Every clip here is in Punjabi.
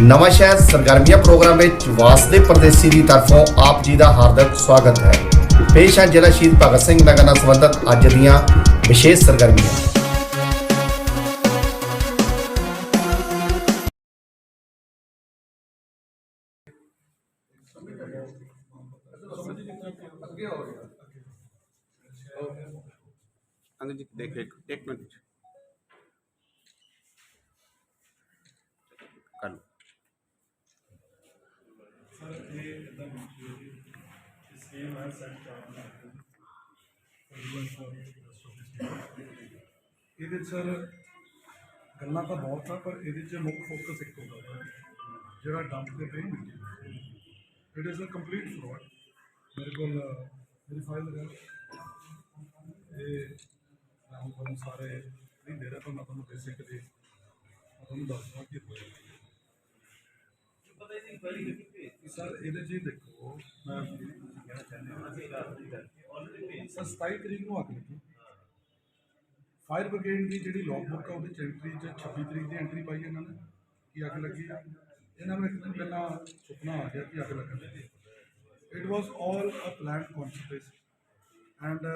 ਨਵਾਂ ਸ਼ਹਿਰ ਸਰਗਰਮੀਆਂ ਪ੍ਰੋਗਰਾਮ ਵਿੱਚ ਵਾਸਦੇ ਪਰਦੇਸੀ ਦੀ ਤਰਫੋਂ ਆਪ ਜੀ ਦਾ ਹਾਰਦਿਕ ਸਵਾਗਤ ਹੈ। ਪੇਸ਼ ਹੈ ਜ਼ਿਲ੍ਹਾ ਸ਼ਹੀਦ ਭਗਤ ਸਿੰਘ ਨਗਰ ਨਾਲ ਸੰਬੰਧਿਤ ਅੱਜ ਦੀਆਂ ਵਿਸ਼ੇਸ਼ ਸਰਗਰਮੀਆਂ। ਅੰਦਰ ਜੀ ਦੇਖ ਇੱਕ ਇੱਕ ਮਿੰਟ ਕਰ ਲਓ ਇਹਦੇ 'ਚ ਸਰ ਗੱਲਾਂ ਤਾਂ ਬਹੁਤ ਆ ਪਰ ਇਹਦੇ 'ਚ ਮੁੱਖ ਫੋਕਸ ਇੱਕ ਹੁੰਦਾ ਹੈ ਜਿਹੜਾ ਡੰਪ ਤੇ ਪਈ ਮਿਲਦੀ it is a complete fraud ਮੇਰੇ ਕੋਲ ਮੇਰੀ ਫਾਈਲ ਹੈ। ਇਹ ਮੈਂ ਤੁਹਾਨੂੰ ਸਾਰੇ ਨਹੀਂ ਦੇ ਰਿਹਾ ਪਰ ਮੈਂ ਤੁਹਾਨੂੰ ਬੇਸਿਕਲੀ ਤੁਹਾਨੂੰ ਦੱਸਦਾ ਕਿ ਹੋਇਆ ਸਰ, ਇਹਦੇ 'ਚ ਦੇਖੋ, ਮੈਂ ਕਹਿਣਾ ਚਾਹੁੰਦਾ ਸਰ 27 ਤਰੀਕ ਨੂੰ ਅੱਗ ਲੱਗੀ। ਫਾਇਰ ਬ੍ਰਿਗੇਡ ਦੀ ਜਿਹੜੀ ਲੌਗ ਬੁੱਕ ਆ, ਉਹਦੇ ਚ ਐਂਟਰੀ ਚ 26 ਤਰੀਕ ਦੀ ਐਂਟਰੀ ਪਾਈ ਇਹਨਾਂ ਨੇ, ਕਿ ਅੱਗ ਲੱਗੀ ਆ। ਇਹਨਾਂ ਨੂੰ ਇੱਕ ਦਿਨ ਪਹਿਲਾਂ ਸੁਪਨਾ ਆ ਗਿਆ ਕਿ ਅੱਗ ਲੱਗਣ ਲੱਗੀ। It was all a planned conspiracy and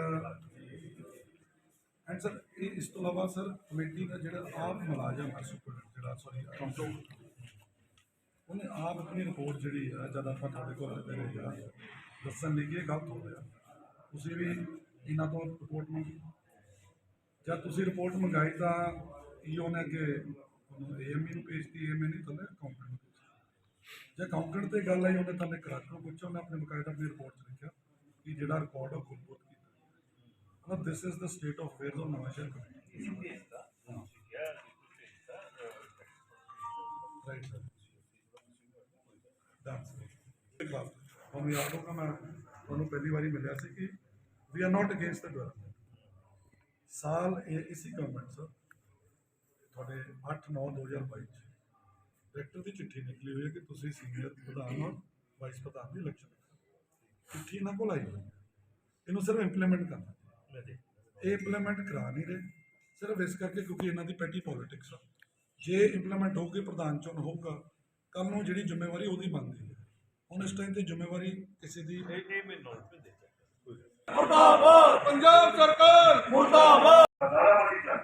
and sir ਇਸ ਤੋਂ ਇਲਾਵਾ ਸਰ, ਕਮੇਟੀ ਦਾ ਜਿਹੜਾ ਆਪ ਮੁਲਾਜ਼ਮ ਹੈ ਸੁਪਰ ਜਿਹੜਾ ਸੌਰੀ ਅਕਾਊਂਟੈਂਟ ਉਹਨੇ ਆਪ ਆਪਣੀ ਰਿਪੋਰਟ ਜਿਹੜੀ ਹੈ ਜਦ ਆਪਾਂ ਤੁਹਾਡੇ ਕੋਲ ਆਏ ਰਹੇ ਆ ਦੱਸਣ ਲਈ ਕਿ ਇਹ ਗਲਤ ਹੋ ਰਿਹਾ। ਤੁਸੀਂ ਵੀ ਇਹਨਾਂ ਤੋਂ ਰਿਪੋਰਟ ਮੰਗੀ। ਜਦ ਤੁਸੀਂ ਰਿਪੋਰਟ ਮੰਗਾਈ ਤਾਂ ਈਓ ਨੇ ਕਿ ਏਐਮਈ ਨੂੰ ਭੇਜਤੀ ਏਐਮਈ ਨਹੀਂ ਤਾਂ ਅਕਾਊਂਟੈਂਟ ਨੂੰ ਜੇ ਅਕਾਊਂਟੈਂਟ ਤੇ ਗੱਲ ਆਈ ਉਹਨੇ ਮੈਂ ਕਰਾਟਰ ਨੂੰ ਪੁੱਛਿਆ ਉਹਨੇ ਆਪਣੇ ਬਕਾਇਦਾ ਆਪਣੀ ਰਿਪੋਰਟ 'ਚ ਲਿਖਿਆ ਕਿ ਜਿਹੜਾ ਰਿਕਾਰਡ ਉਹ ਗੁਰਬੁੱਤ ਕੀਤਾ। ਮਤਲਬ this is the state of affairs of Nawanshahr committee ਤੁਹਾਨੂੰ ਯਾਦ ਹੋਗਾ ਮੈਂ ਤੁਹਾਨੂੰ ਪਹਿਲੀ ਵਾਰੀ ਮਿਲਿਆ ਸੀ ਕਿ we are not against the development ਸਾਲ ਇਹ ਇਸੀ ਗਵਰਨਮੈਂਟ ਸਰ ਤੁਹਾਡੇ 8 9 2022 ਚ ਡਾਇਰੈਕਟਰ ਦੀ ਚਿੱਠੀ ਨਿਕਲੀ ਹੋਈ ਹੈ ਕਿ ਤੁਸੀਂ ਸੀਨੀਅਰ ਪ੍ਰਧਾਨ ਔਰ ਵਾਈਸ ਪ੍ਰਧਾਨ ਦੀ ਇਲੈਕਸ਼ਨ ਚਿੱਠੀ ਇਹਨਾਂ ਕੋਲ ਆਈ ਹੋਈ ਹੈ। ਇਹਨੂੰ ਸਿਰਫ ਇੰਪਲੀਮੈਂਟ ਕਰਨਾ। ਇਹ ਇੰਪਲੀਮੈਂਟ ਕਰਾ ਨਹੀਂ ਰਹੇ। ਸਿਰਫ ਇਸ ਕਰਕੇ ਕਿਉਂਕਿ ਇਹਨਾਂ ਦੀ ਪੈਟੀ ਪੋਲਿਟਿਕਸ ਆ। ਜੇ ਇੰਪਲੀਮੈਂਟ ਹੋਊਗੀ ਪ੍ਰਧਾਨ ਚੋਣ ਹੋਊਗਾ ਕੱਲ ਨੂੰ ਜਿਹੜੀ ਜ਼ਿੰਮੇਵਾਰੀ ਉਹਦੀ ਬਣਦੀ ਹੈ। ਹੁਣ ਇਸ ਟਾਈਮ ਤੇ ਜ਼ਿੰਮੇਵਾਰੀ ਕਿਸੇ ਦੀ ਦਾਰਾ ਮੰਡੀ ਚੱਲ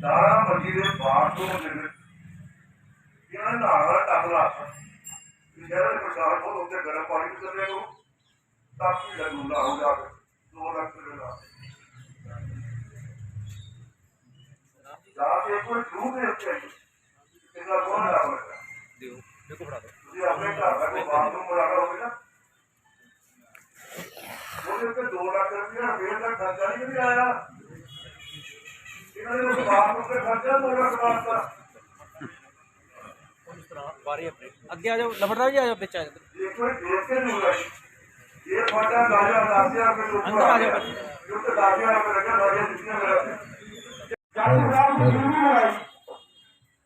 ਦਾਰਾ ਮੰਡੀ ਦੇ ਬਾਹਰ ਤੋਂ ਜਿਹੜੇ ਇਹਨਾਂ ਦਾ ਆਗਾ ਟਕਲਾ ਜਿਹੜਾ ਪ੍ਰਸ਼ਾਸਨ ਕੋਲ ਉੱਤੇ ਗਰਮ ਪਾਣੀ ਕਰ ਰਿਹਾ ਉਹ ਤਾਂ ਕਿ ਲੱਗੂਗਾ ਹੋ ਜਾਵੇ 2 ਲੱਖ ਰੁਪਏ ਦਾ ਜਾ ਕੇ ਕੋਈ ਟੂ ਦੇ ਉੱਤੇ ਇਹਦਾ ਕੋਣ ਲਾ ਹੋਵੇਗਾ ਦਿਓ ਦੇਖੋ ਫੜਾ ਤੁਸੀਂ ਆਪਣੇ ਘਰ ਦਾ ਕੋਈ ਬਾਥਰੂਮ ਬਣਾਉਣਾ ਹੋਵੇ ਨਾ ਉਹਦੇ ਉੱਤੇ 2 ਲੱਖ ਰੁਪਏ ਵੇਲ ਦਾ ਖਰਚਾ ਨਹੀਂ ਕਦੀ ਆਇਆ ਇਹਨਾਂ ਨੇ ਬਾਪ ਉੱਤੇ ਖਰਚਾ 2 ਲੱਖ ਵਾਸਤਾ ਬਾਰੀ ਆਪਣੇ ਅੱਗੇ ਆ ਜਾਓ ਲਫੜਦਾ ਜੀ ਆ ਜਾਓ ਵਿੱਚ ਆ ਜਾਓ ਇਹ ਕੋਈ ਦੇਖ ਕੇ ਨਹੀਂ ਹੋਇਆ ਇਹ ਫਾਟਾ 10000 10000 ਰੁਪਏ ਤੋਂ ਅੰਦਰ ਆ ਜਾਓ ਜੋ ਤੇ 10000 ਰੁਪਏ ਲੱਗਾ ਸਾਰੀਆਂ ਦਿੱਤੀਆਂ ਮੇਰਾ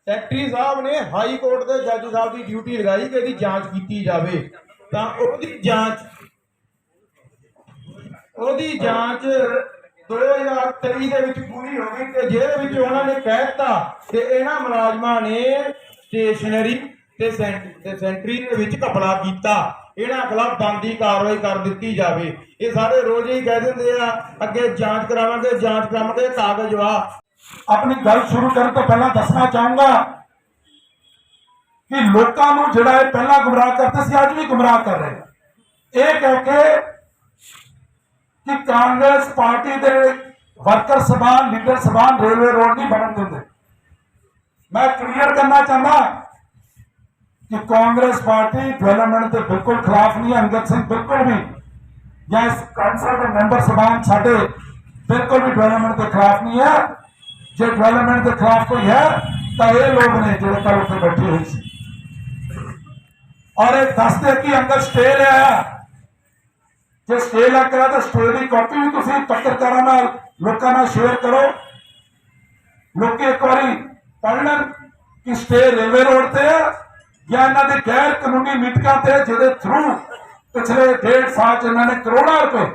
ਸੈਕਟਰੀ ਸਾਹਿਬ ਨੇ ਹਾਈ ਕੋਰਟ ਦੇ ਜੱਜ ਸਾਹਿਬ ਦੀ ਡਿਊਟੀ ਲਗਾਈ ਕਿ ਇਹਦੀ ਜਾਂਚ ਕੀਤੀ ਜਾਵੇ। ਤਾਂ ਉਹਦੀ ਜਾਂਚ ਉਹਦੀ ਜਾਂਚ 2023 ਦੇ ਵਿੱਚ ਪੂਰੀ ਹੋ ਗਈ ਤੇ ਜਿਹਦੇ ਵਿੱਚ ਉਹਨਾਂ ਨੇ ਕਹਿ ਦਿੱਤਾ ਕਿ ਇਹਨਾਂ ਮੁਲਾਜ਼ਮਾਂ ਨੇ ਸਟੇਸ਼ਨਰੀ ਤੇ ਸੈਂਟ- ਸੈਂਟਰੀ ਦੇ ਵਿੱਚ ਘਪਲਾ ਕੀਤਾ। ਇਹਨਾਂ ਖਿਲਾਫ ਬੰਦੀ ਕਾਰਵਾਈ ਕਰ ਦਿੱਤੀ ਜਾਵੇ। ਇਹ ਸਾਰੇ ਰੋਜ਼ ਹੀ ਕਹਿ ਦਿੰਦੇ ਆ, ਅੱਗੇ ਜਾਂਚ ਕਰਾਵਾਂਗੇ ਜਾਂਚ ਕਰਾਵਾਂਗੇ, ਕਾਗਜ਼ ਵਾ ਆਪਣੀ ਗੱਲ ਸ਼ੁਰੂ ਕਰਨ ਤੋਂ ਪਹਿਲਾਂ ਦੱਸਣਾ ਚਾਹੂੰਗਾ ਕਿ ਲੋਕਾਂ ਨੂੰ ਜਿਹੜਾ ਇਹ ਪਹਿਲਾਂ ਗੁੰਮਰਾਹ ਕਰਦੇ ਸੀ, ਅੱਜ ਵੀ ਗੁੰਮਰਾਹ ਕਰ ਰਹੇ ਇਹ ਕਹਿ ਕੇ ਕਿ ਕਾਂਗਰਸ ਪਾਰਟੀ ਦੇ ਵਰਕਰ ਸਭਾਨ ਲੀਡਰ ਸਭਾਨ ਰੇਲਵੇ ਰੋਡ ਨਹੀਂ ਬਣਨ ਦਿੰਦੇ। ਮੈਂ ਕਲੀਅਰ ਕਰਨਾ ਚਾਹੁੰਦਾ ਕਿ ਕਾਂਗਰਸ ਪਾਰਟੀ ਡਿਵੈਲਪਮੈਂਟ ਦੇ ਬਿਲਕੁਲ ਖਿਲਾਫ ਨਹੀਂ ਹੈ, ਅੰਗਦ ਸਿੰਘ ਬਿਲਕੁਲ ਵੀ। ਜਾਂ ਇਸ ਕਾਉਂਸਲ ਦੇ ਮੈਂਬਰ ਸਭਾਨ ਸਾਡੇ ਬਿਲਕੁਲ ਵੀ ਡਿਵੈਲਪਮੈਂਟ ਦੇ ਖਿਲਾਫ ਨਹੀਂ ਹੈ। ਜੇ ਡਿਵੈਲਪਮੈਂਟ ਦੇ ਖਿਲਾਫ ਕੋਈ ਹੈ, ਤਾਂ ਇਹ ਲੋਕ ਨੇ ਜਿਹੜੇ ਕੱਲ ਉੱਥੇ ਬੈਠੇ ਹੋਏ ਸੀ। ਔਰ ਇਹ ਦੱਸਦੇ ਕਿ ਅੰਦਰ ਸਟੇ ਲਿਆ ਜੇ ਸਟੇ ਲੱਗ ਕਰਾ ਤਾਂ ਸਟੇ ਦੀ ਕਾਪੀ ਵੀ ਤੁਸੀਂ ਪੱਤਰਕਾਰਾਂ ਨਾਲ, ਲੋਕਾਂ ਨਾਲ ਸ਼ੇਅਰ ਕਰੋ। ਲੋਕੀ ਇੱਕ ਵਾਰੀ ਪੜ੍ਹ ਲੈਣ ਕਿ ਸਟੇ ਰੇਲਵੇ ਰੋਡ ਤੇ ਹੈ ਜਾਂ ਇਹਨਾਂ ਦੇ ਗੈਰ ਕਾਨੂੰਨੀ ਮੀਟਿੰਗਾਂ ਤੇ ਜਿਹਦੇ ਥਰੂ ਪਿਛਲੇ ਡੇਢ ਸਾਲ ਚ ਇਹਨਾਂ ਨੇ ਕਰੋੜਾਂ ਰੁਪਏ,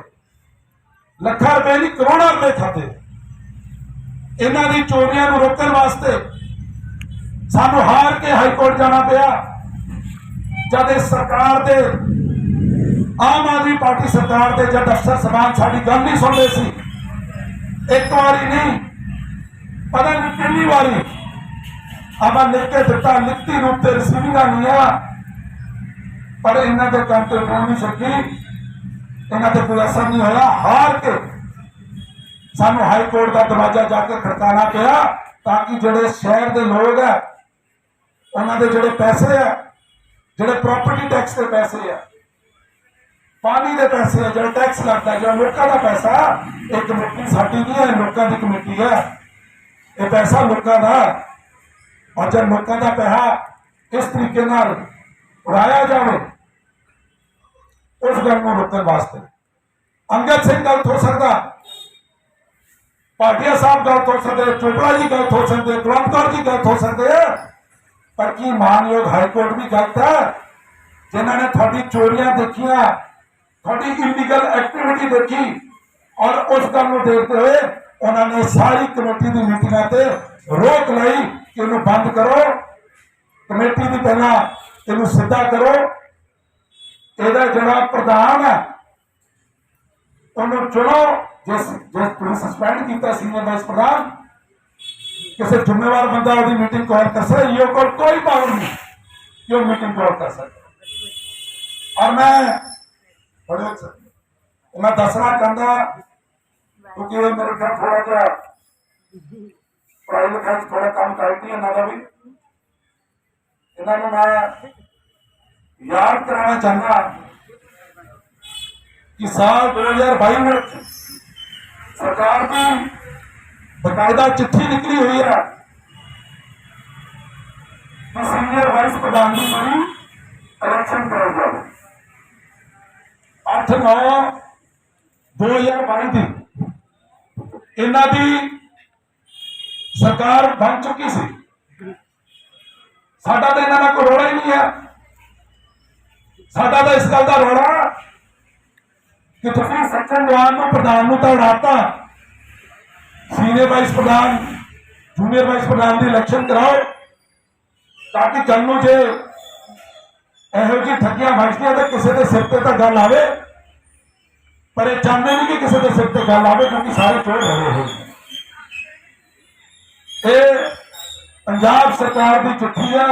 ਲੱਖਾਂ ਰੁਪਏ ਨਹੀਂ, ਕਰੋੜਾਂ ਰੁਪਏ ਖਾਤੇ ਇਹਨਾਂ ਦੀ ਚੋਰੀਆਂ ਨੂੰ ਰੋਕਣ ਵਾਸਤੇ ਸਾਨੂੰ ਹਾਰ ਕੇ ਹਾਈ ਕੋਰਟ ਜਾਣਾ ਪਿਆ। ਜਦ ਇਸ ਸਰਕਾਰ ਦੇ, ਆਮ ਆਦਮੀ ਪਾਰਟੀ ਸਰਕਾਰ ਦੇ ਜਦ ਅਫਸਰ ਸਮਾਜ ਸਾਡੀ ਗੱਲ ਨਹੀਂ ਸੁਣਦੇ ਸੀ, ਇੱਕ ਵਾਰੀ ਨਹੀਂ, ਪਤਾ ਨਹੀਂ ਕਿੰਨੀ ਵਾਰੀ ਆਪਾਂ ਲਿਖ ਕੇ ਦਿੱਤਾ, ਲਿਖਤੀ ਰੂਪ ਤੇ ਰਸੀਵਿੰਗਾਂ ਲਈਆਂ ਪਰ ਇਹਨਾਂ ਦੇ ਕੰਮ ਤੇ ਹੋ ਨਹੀਂ ਸਕੀ ਇਹਨਾਂ ਤੇ ਕੋਈ ਅਸਰ ਨਹੀਂ ਹੋਇਆ। ਹਾਰ ਕੇ ਸਾਨੂੰ ਹਾਈ ਕੋਰਟ ਦਾ ਦਰਵਾਜ਼ਾ ਜਾ ਕੇ ਖੜਕਾਣਾ ਪਿਆ ਤਾਂ ਕਿ ਜਿਹੜੇ ਸ਼ਹਿਰ ਦੇ ਲੋਕ ਆ, ਉਹਨਾਂ ਦੇ ਜਿਹੜੇ ਪੈਸੇ ਆ, ਜਿਹੜੇ ਪ੍ਰਾਪਰਟੀ ਟੈਕਸ ਦੇ ਪੈਸੇ ਆ, ਪਾਣੀ ਦੇ ਪੈਸੇ ਆ, ਜਿਹੜਾ ਟੈਕਸ ਲੱਗਦਾ, ਜਿਹੜਾ ਲੋਕਾਂ ਦਾ ਪੈਸਾ, ਇਹ ਕਮੇਟੀ ਸਾਡੀ ਨਹੀਂ ਹੈ ਲੋਕਾਂ ਦੀ ਕਮੇਟੀ ਹੈ। ਇਹ ਪੈਸਾ ਲੋਕਾਂ ਦਾ, ਔਰ ਜਦ ਲੋਕਾਂ ਦਾ ਪੈਸਾ ਇਸ ਤਰੀਕੇ ਨਾਲ ਉਡਾਇਆ ਜਾਵੇ, ਉਸ ਗੱਲ ਨੂੰ ਰੋਕਣ ਵਾਸਤੇ। ਅੰਗਦ ਸਿੰਘ ਗਲਤ ਹੋ ਸਕਦਾ ਪਾਟਿਆ ਸਾਹਿਬ ਗਲਤ ਹੋ ਸਕਦੇ ਚੋਪੜਾ ਜੀ ਗਲਤ ਹੋ ਸਕਦੇ ਕੁਲਵੰਤ ਜੀ ਗਲਤ ਹੋ ਸਕਦੇ ਪਰ ਕੀ ਮਾਨਯੋਗ ਹਾਈ ਕੋਰਟ ਵੀ ਗਲਤ ਹੈ? ਜਿਨ੍ਹਾਂ ਨੇ ਤੁਹਾਡੀ ਚੋਰੀਆਂ ਦੇਖੀਆਂ, ਤੁਹਾਡੀ ਇਲੀਗਲ ਐਕਟੀਵਿਟੀ ਦੇਖੀ ਔਰ ਉਸ ਗੱਲ ਨੂੰ ਦੇਖਦੇ ਹੋਏ ਉਹਨਾਂ ਨੇ ਸਾਰੀ ਕਮੇਟੀ ਦੀ ਮੀਟਿੰਗਾਂ ਤੇ ਰੋਕ ਲਈ ਕਿ ਇਹਨੂੰ ਬੰਦ ਕਰੋ। ਕਮੇਟੀ ਦੀ ਪਹਿਲਾਂ ਇਹਨੂੰ ਸਿੱਧਾ ਕਰੋ। ਇਹਦਾ ਜਿਹੜਾ ਪ੍ਰਧਾਨ ਹੈ ਉਹਨੂੰ ਚੁਣੋ। ਜਿਸ ਜਿਸ ਤੁਸੀਂ ਸਸਪੈਂਡ ਕੀਤਾ ਸੀਨੀਅਰ ਵਾਈਸ ਪ੍ਰਧਾਨ, ਕਿਸੇ ਜ਼ਿੰਮੇਵਾਰ ਬੰਦਾ ਉਹਦੀ ਮੀਟਿੰਗ ਕਾਲ ਕਰ ਸਕਦਾ, ਇਹ ਕੋਲ ਕੋਈ ਪਾਵਰ ਨਹੀਂ ਕਿ ਉਹ ਮੀਟਿੰਗ ਕਾਲ ਕਰ ਸਕਦਾ। ਔਰ ਮੈਂ ਬੜੇ ਮੈਂ ਦੱਸਣਾ ਚਾਹੁੰਦਾ, ਕਿਉਂਕਿ ਇਹ ਮੇਰੇ ਕੋਲ ਥੋੜਾ ਜਿਹਾ ਪੜ੍ਹਾਈ ਲਿਖਾਈ 'ਚ ਥੋੜਾ ਕੰਮ ਕਰਦੀ ਹੈ ਇਹਨਾਂ ਦਾ ਵੀ। ਇਹਨਾਂ ਨੂੰ ਮੈਂ ਯਾਦ ਕਰਾਉਣਾ ਚਾਹੁੰਦਾ ਕਿ ਸਾਲ 2022 ਵਿੱਚ ਸਰਕਾਰ ਦੀ ਬਕਾਇਦਾ ਚਿੱਠੀ ਨਿਕਲੀ ਹੋਈ ਹੈ। ਕਿ ਸੀਨੀਅਰ ਵਾਈਸ ਪ੍ਰਧਾਨ ਦੀ ਬਣੀ ਇਲੈਕਸ਼ਨ ਕਰਾਈ ਜਾਵੇ 8 9 2022 ਦੀ ਇਹਨਾਂ ਦੀ ਸਰਕਾਰ ਬਣ ਚੁੱਕੀ ਸੀ। ਸਾਡਾ ਤਾਂ ਇਹਨਾਂ ਨਾਲ ਕੋਈ ਰੋੜਾ ਹੀ ਨਹੀਂ ਹੈ ਸਾਡਾ ਤਾਂ ਇਸ ਗੱਲ ਦਾ ਰੋੜਾ ਕਿ ਤੁਸੀਂ ਸੱਚਨ ਜਵਾਨ ਨੂੰ ਪ੍ਰਧਾਨ ਨੂੰ ਤਾਂ ਉਡਾਤਾ ਸੀਨੀਅਰ ਵਾਈਸ ਪ੍ਰਧਾਨ ਜੂਨੀਅਰ ਵਾਈਸ ਪ੍ਰਧਾਨ ਦੀ ਇਲੈਕਸ਼ਨ ਕਰਾਓ। ਤਾਂ ਕਿ ਕੱਲ ਨੂੰ ਜੇ ਇਹੋ ਜਿਹੀ ਠੱਗੀਆਂ ਵੱਜਦੀਆਂ ਤਾਂ ਕਿਸੇ ਦੇ ਸਿਰ ਤੇ ਤਾਂ ਗੱਲ ਆਵੇ ਪਰ ਇਹ ਚਾਹੁੰਦੇ ਨਹੀਂ ਕਿ ਕਿਸੇ ਦੇ ਸਿਰ ਤੇ ਗੱਲ ਆਵੇ ਕਿਉਂਕਿ ਸਾਰੇ ਚੋਰ ਹੋਏ ਹੋਏ ਨੇ। ਇਹ ਪੰਜਾਬ ਸਰਕਾਰ ਦੀ ਚਿੱਠੀ ਹੈ।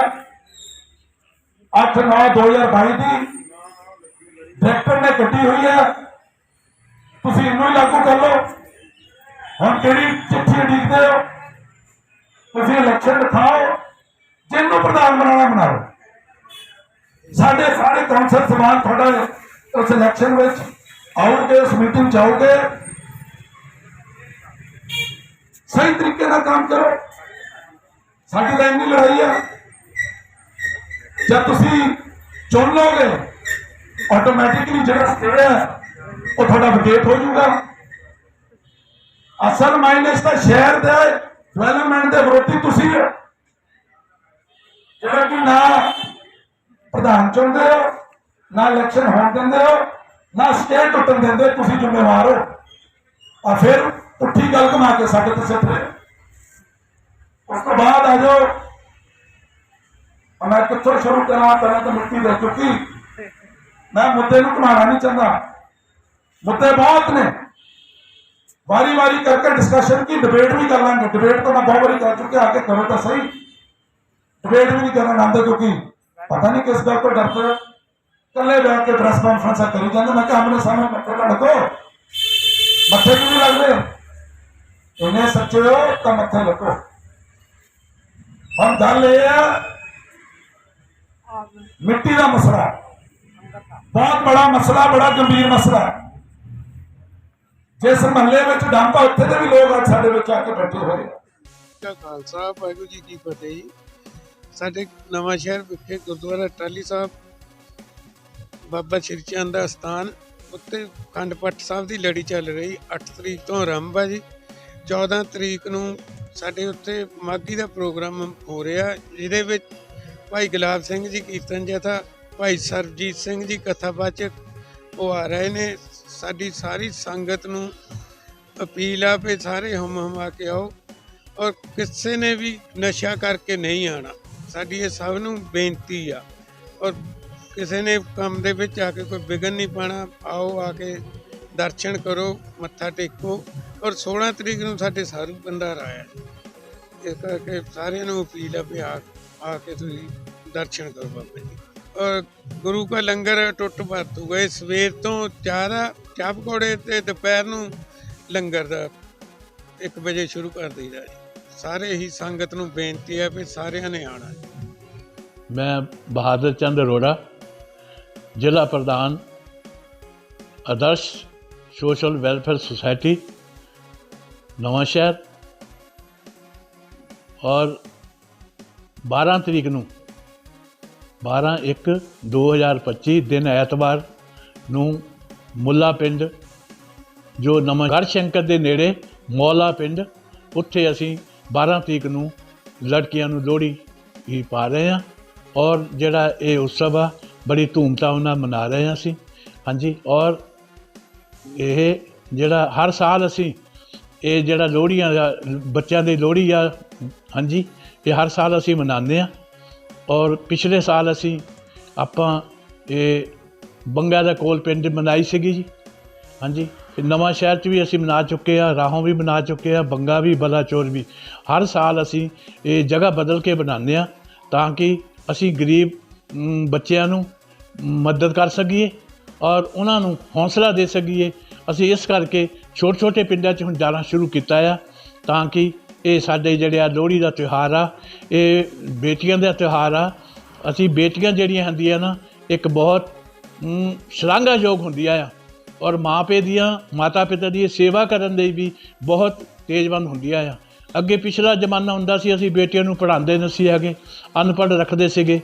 8 9 2022 ਦੀ। ਡਾਇਰੈਕਟਰ ਨੇ ਕੱਢੀ ਹੋਈ ਹੈ। ਤੁਸੀਂ ਇਹਨੂੰ ਹੀ ਲਾਗੂ ਕਰ ਲਓ। ਹੁਣ ਕਿਹੜੀ ਚਿੱਠੀ ਉਡੀਕਦੇ ਹੋ? ਤੁਸੀਂ ਇਲੈਕਸ਼ਨ ਦਿਖਾਓ। ਜਿਹਨੂੰ ਪ੍ਰਧਾਨ ਬਣਾਉਣਾ, ਬਣਾਓ। ਸਾਡੇ ਸਾਰੇ ਕੌਂਸਲ ਸਮਾਨ ਤੁਹਾਡਾ ਉਸ ਇਲੈਕਸ਼ਨ ਵਿੱਚ ਆਉਣਗੇ, ਉਸ ਮੀਟਿੰਗ ਚ ਆਉਗੇ ਸਹੀ ਤਰੀਕੇ ਨਾਲ ਕੰਮ ਕਰੋ। ਸਾਡੀ ਤਾਂ ਇੰਨੀ ਲੜਾਈ ਹੈ ਜਦ ਤੁਸੀਂ ਚੁਣ ਲੋਗੇ ਆਟੋਮੈਟਿਕਲੀ ਜਿਹੜਾ ਸਟੇ ਹੈ ਉਹ ਤੁਹਾਡਾ ਵਿਕੇਟ ਹੋ ਜਾਊਗਾ। ਅਸਲ ਮਾਈਨਸ ਤਾਂ ਸ਼ਹਿਰ ਦੇ ਡਿਵੈਲਪਮੈਂਟ ਦੇ ਵਿਰੋਧੀ ਤੁਸੀਂ ਹੋ। ਜਿਹੜਾ ਕਿ ਨਾ ਪ੍ਰਧਾਨ ਚੁਣਦੇ ਹੋ, ਨਾ ਇਲੈਕਸ਼ਨ ਹੋਣ ਦਿੰਦੇ ਹੋ, ਨਾ ਸਟੇਟ ਟੁੱਟਣ ਦਿੰਦੇ, ਤੁਸੀਂ ਜ਼ਿੰਮੇਵਾਰ ਹੋ। ਆ ਫਿਰ ਉੱਠੀ ਗੱਲ ਘੁਮਾ ਕੇ ਸਾਡੇ ਤੇ ਸਿੱਟ ਰਹੇ ਉਸ ਤੋਂ ਬਾਅਦ ਆ ਜਾਓ। ਮੈਂ ਕਿੱਥੋਂ ਸ਼ੁਰੂ ਕਰਾਂ, ਪਹਿਲਾਂ ਤਾਂ ਮਿੱਟੀ ਦੇ ਚੁੱਕੀ। ਮੈਂ ਮੁੱਦੇ ਨੂੰ ਘੁਮਾਉਣਾ ਨਹੀਂ ਚਾਹੁੰਦਾ। ਮੁੱਦੇ ਬਹੁਤ ਨੇ। ਵਾਰੀ ਵਾਰੀ ਕਰਕੇ ਡਿਸਕਸ਼ਨ ਕੀ ਡਿਬੇਟ ਵੀ ਕਰ ਲਾਂਗੇ ਡਿਬੇਟ ਤਾਂ ਮੈਂ ਬਹੁਤ ਵਾਰੀ ਕਰ ਚੁੱਕਿਆ, ਆ ਕੇ ਕਰੋ ਤਾਂ ਸਹੀ। ਡਿਬੇਟ ਵੀ ਨਹੀਂ ਕਰਨਾ ਆਉਂਦਾ ਕਿਉਂਕਿ ਪਤਾ ਨਹੀਂ ਕਿਸ ਗੱਲ ਤੋਂ ਡਰਦੇ ਹੋ। ਇਕੱਲੇ ਬੈਠ ਕੇ ਪ੍ਰੈਸ ਕਾਨਫਰੰਸਾਂ ਕਰੀ ਜਾਂਦੇ, ਮੈਂ ਕਿਹਾ ਆਪਣੇ ਸਾਹਮਣੇ ਮੱਥੇ ਨਾ ਲੱਗੋ। ਮੱਥੇ ਕਿਉਂ ਨਹੀਂ ਲੱਗਦੇ? ਇਹਨੇ ਸੱਚੇ ਹੋ ਤਾਂ ਮੱਥੇ ਲੱਗੋ। ਹੁਣ ਗੱਲ ਇਹ ਹੈ ਮਿੱਟੀ ਦਾ ਮਸਲਾ। ਬਹੁਤ ਬੜਾ ਮਸਲਾ ਬੜਾ ਗੰਭੀਰ ਮਸਲਾ ਹੈ। ਜਿਸ ਮਹੱਲੇ ਵਿੱਚ ਡੰਪ ਆ, ਉੱਥੇ ਦੇ ਵੀ ਲੋਕ ਅੱਜ ਸਾਡੇ ਵਿੱਚ ਆ ਕੇ ਬੈਠੇ ਹੋਏ ਆ। ਖਾਲਸਾ, ਵਾਹਿਗੁਰੂ ਜੀ ਕੀ ਫਤਿਹ ਜੀ। ਸਾਡੇ ਨਵਾਂ ਸ਼ਹਿਰ ਵਿਖੇ ਗੁਰਦੁਆਰਾ ਟਾਲੀ ਸਾਹਿਬ, ਬਾਬਾ ਸ਼੍ਰੀ ਚੰਦ ਦਾ ਸਥਾਨ ਉੱਤੇ ਖੰਡ ਪਾਠ ਸਾਹਿਬ ਦੀ ਲੜੀ ਚੱਲ ਰਹੀ 8 ਤਰੀਕ ਤੋਂ ਆਰੰਭ ਹੈ ਜੀ। 14 ਤਰੀਕ ਨੂੰ ਸਾਡੇ ਉੱਤੇ ਮਾਗੀ ਦਾ ਪ੍ਰੋਗਰਾਮ ਹੋ ਰਿਹਾ, ਜਿਹਦੇ ਵਿੱਚ ਭਾਈ ਗੁਲਾਬ ਸਿੰਘ ਜੀ ਕੀਰਤਨ ਜਥਾ, ਭਾਈ ਸਰਜੀਤ ਸਿੰਘ ਜੀ ਕਥਾ ਕਥਾਵਾਚਕ ਉਹ ਆ ਰਹੇ ਨੇ। ਸਾਡੀ ਸਾਰੀ ਸੰਗਤ ਨੂੰ ਅਪੀਲ ਆ ਵੀ ਸਾਰੇ ਹਮ ਹਮਾ ਕੇ ਆਓ ਔਰ ਕਿਸੇ ਨੇ ਵੀ ਨਸ਼ਾ ਕਰਕੇ ਨਹੀਂ ਆਣਾ ਸਾਡੀ ਇਹ ਸਭ ਨੂੰ ਬੇਨਤੀ ਆ। ਔਰ ਕਿਸੇ ਨੇ ਕੰਮ ਦੇ ਵਿੱਚ ਆ ਕੇ ਕੋਈ ਵਿਗਨ ਨਹੀਂ ਪਾਣਾ ਆਓ ਆ ਕੇ ਦਰਸ਼ਨ ਕਰੋ, ਮੱਥਾ ਟੇਕੋ ਔਰ 16 ਤਰੀਕ ਨੂੰ ਸਾਡੇ ਸਾਰੂ ਬੰਦਾ ਆਇਆ। ਇਸ ਕਰਕੇ ਸਾਰਿਆਂ ਨੂੰ ਅਪੀਲ ਆ ਵੀ ਆ ਆ ਕੇ ਤੁਸੀਂ ਦਰਸ਼ਨ ਕਰੋ ਬਾਬਾ ਜੀ। ਔਰ ਗੁਰੂ ਕਾ ਲੰਗਰ ਟੁੱਟ ਵਰਤੂਗਾ ਇਹ ਸਵੇਰ ਤੋਂ ਚਾਰ ਚਾਹ ਪਕੌੜੇ ਤੇ ਦੁਪਹਿਰ ਨੂੰ ਲੰਗਰ ਦਾ 1 ਵਜੇ ਸ਼ੁਰੂ ਕਰ ਦਈਦਾ ਜੀ। ਸਾਰੇ ਹੀ ਸੰਗਤ ਨੂੰ ਬੇਨਤੀ ਹੈ ਵੀ ਸਾਰਿਆਂ ਨੇ ਆਉਣਾ ਜੀ। ਮੈਂ ਬਹਾਦਰ ਚੰਦ ਅਰੋੜਾ, ਜ਼ਿਲ੍ਹਾ ਪ੍ਰਧਾਨ, ਆਦਰਸ਼ ਸੋਸ਼ਲ ਵੈਲਫੇਅਰ ਸੁਸਾਇਟੀ, ਨਵਾਂ ਸ਼ਹਿਰ ਔਰ 12 ਤਰੀਕ ਨੂੰ 12 1 2025 ਦਿਨ ਐਤਵਾਰ ਨੂੰ ਮੁੱਲਾ ਪਿੰਡ, ਜੋ ਨਵਾਂ ਸ਼ੰਕਰ ਦੇ ਨੇੜੇ, ਮੌਲਾ ਪਿੰਡ, ਉੱਥੇ ਅਸੀਂ 12 ਤਰੀਕ ਨੂੰ ਲੜਕੀਆਂ ਨੂੰ ਲੋਹੜੀ ਹੀ ਪਾ ਰਹੇ ਹਾਂ ਔਰ ਜਿਹੜਾ ਇਹ ਉਤਸਵ ਆ, ਬੜੀ ਧੂਮਧਾਮ ਨਾਲ ਮਨਾ ਰਹੇ ਹਾਂ ਅਸੀਂ। ਹਾਂਜੀ, ਔਰ ਇਹ ਜਿਹੜਾ ਹਰ ਸਾਲ ਅਸੀਂ ਇਹ ਜਿਹੜਾ ਲੋਹੜੀਆਂ ਦਾ, ਬੱਚਿਆਂ ਦੀ ਲੋਹੜੀ ਆ, ਹਾਂਜੀ, ਇਹ ਹਰ ਸਾਲ ਅਸੀਂ ਮਨਾਉਂਦੇ ਆ ਔਰ ਪਿਛਲੇ ਸਾਲ ਅਸੀਂ ਆਪਾਂ ਇਹ ਬੰਗਾ ਦਾ ਕੋਲ ਪਿੰਡ ਮਨਾਈ ਸੀਗੀ ਜੀ। ਹਾਂਜੀ, ਤੇ ਨਵਾਂ ਸ਼ਹਿਰ 'ਚ ਵੀ ਅਸੀਂ ਮਨਾ ਚੁੱਕੇ ਆ, ਰਾਹੋਂ ਵੀ ਮਨਾ ਚੁੱਕੇ ਆ, ਬੰਗਾ ਵੀ, ਬਲਾਚੌਰ ਵੀ। ਹਰ ਸਾਲ ਅਸੀਂ ਇਹ ਜਗ੍ਹਾ ਬਦਲ ਕੇ ਬਣਾਉਂਦੇ ਆ ਤਾਂ ਕਿ ਅਸੀਂ ਗਰੀਬ ਬੱਚਿਆਂ ਨੂੰ ਮਦਦ ਕਰ ਸਕੀਏ ਔਰ ਉਹਨਾਂ ਨੂੰ ਹੌਸਲਾ ਦੇ ਸਕੀਏ। ਅਸੀਂ ਇਸ ਕਰਕੇ ਛੋਟੇ ਛੋਟੇ ਪਿੰਡਾਂ 'ਚ ਹੁਣ ਜਾਣਾ ਸ਼ੁਰੂ ਕੀਤਾ ਆ ਤਾਂ ਕਿ ਇਹ ਸਾਡੇ ਜਿਹੜੇ ਆ ਲੋਹੜੀ ਦਾ ਤਿਉਹਾਰ ਆ, ਇਹ ਬੇਟੀਆਂ ਦਾ ਤਿਉਹਾਰ ਆ। ਅਸੀਂ ਬੇਟੀਆਂ ਜਿਹੜੀਆਂ ਹੁੰਦੀਆਂ ਨਾ, ਇੱਕ ਬਹੁਤ ਸ਼ਲਾਘਾਯੋਗ ਹੁੰਦੀਆਂ ਆ। ਔਰ ਮਾਪੇ ਦੀਆਂ ਮਾਤਾ ਪਿਤਾ ਦੀ ਸੇਵਾ ਕਰਨ ਦੇ ਵੀ ਬਹੁਤ ਤੇਜ਼ਵੰਦ ਹੁੰਦੀਆਂ ਆ। ਅੱਗੇ ਪਿਛਲਾ ਜ਼ਮਾਨਾ ਹੁੰਦਾ ਸੀ, ਅਸੀਂ ਬੇਟੀਆਂ ਨੂੰ ਪੜ੍ਹਾਉਂਦੇ ਨਹੀਂ ਸੀ ਹੈਗੇ, ਅਨਪੜ੍ਹ ਰੱਖਦੇ ਸੀਗੇ।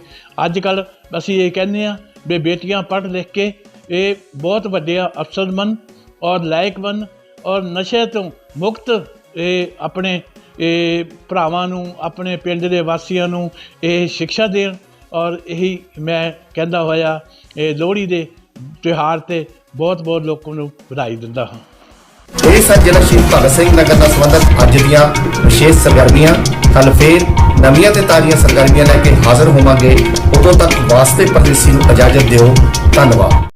ਅੱਜ ਕੱਲ ਅਸੀਂ ਇਹ ਕਹਿੰਦੇ ਆ ਵੀ ਬੇਟੀਆਂ ਪੜ੍ਹ ਲਿਖ ਕੇ ਇਹ ਬਹੁਤ ਵੱਡੇ ਅਫਸਰ ਬਣ ਔਰ ਲਾਇਕ ਬਣ ਔਰ ਨਸ਼ੇ ਤੋਂ ਮੁਕਤ ਇਹ ਆਪਣੇ, ਇਹ ਭਰਾਵਾਂ ਨੂੰ, ਆਪਣੇ ਪਿੰਡ ਦੇ ਵਾਸੀਆਂ ਨੂੰ ਇਹ ਸਿੱਖਿਆ ਦੇਣ। ਔਰ ਇਹੀ ਮੈਂ ਕਹਿੰਦਾ ਹੋਇਆ ਇਹ ਲੋਹੜੀ ਦੇ ਤਿਉਹਾਰ ਤੇ ਬਹੁਤ ਬਹੁਤ ਲੋਕਾਂ ਨੂੰ ਵਧਾਈ ਦਿੰਦਾ ਹਾਂ। ਇਹ ਸਨ ਜ਼ਿਲ੍ਹਾ ਸ਼ਹੀਦ ਭਗਤ ਸਿੰਘ ਨਗਰ ਨਾਲ ਸੰਬੰਧਿਤ ਅੱਜ ਦੀਆਂ ਵਿਸ਼ੇਸ਼ ਸਰਗਰਮੀਆਂ। ਕੱਲ ਫੇਰ ਨਵੀਆਂ ਤੇ ਤਾਜ਼ੀਆਂ ਸਰਗਰਮੀਆਂ ਲੈ ਕੇ ਹਾਜ਼ਰ ਹੋਵਾਂਗੇ। ਉਦੋਂ ਤੱਕ ਵਾਸਤੇ ਪਰਦੇਸੀ ਨੂੰ ਇਜਾਜ਼ਤ ਦਿਓ। ਧੰਨਵਾਦ।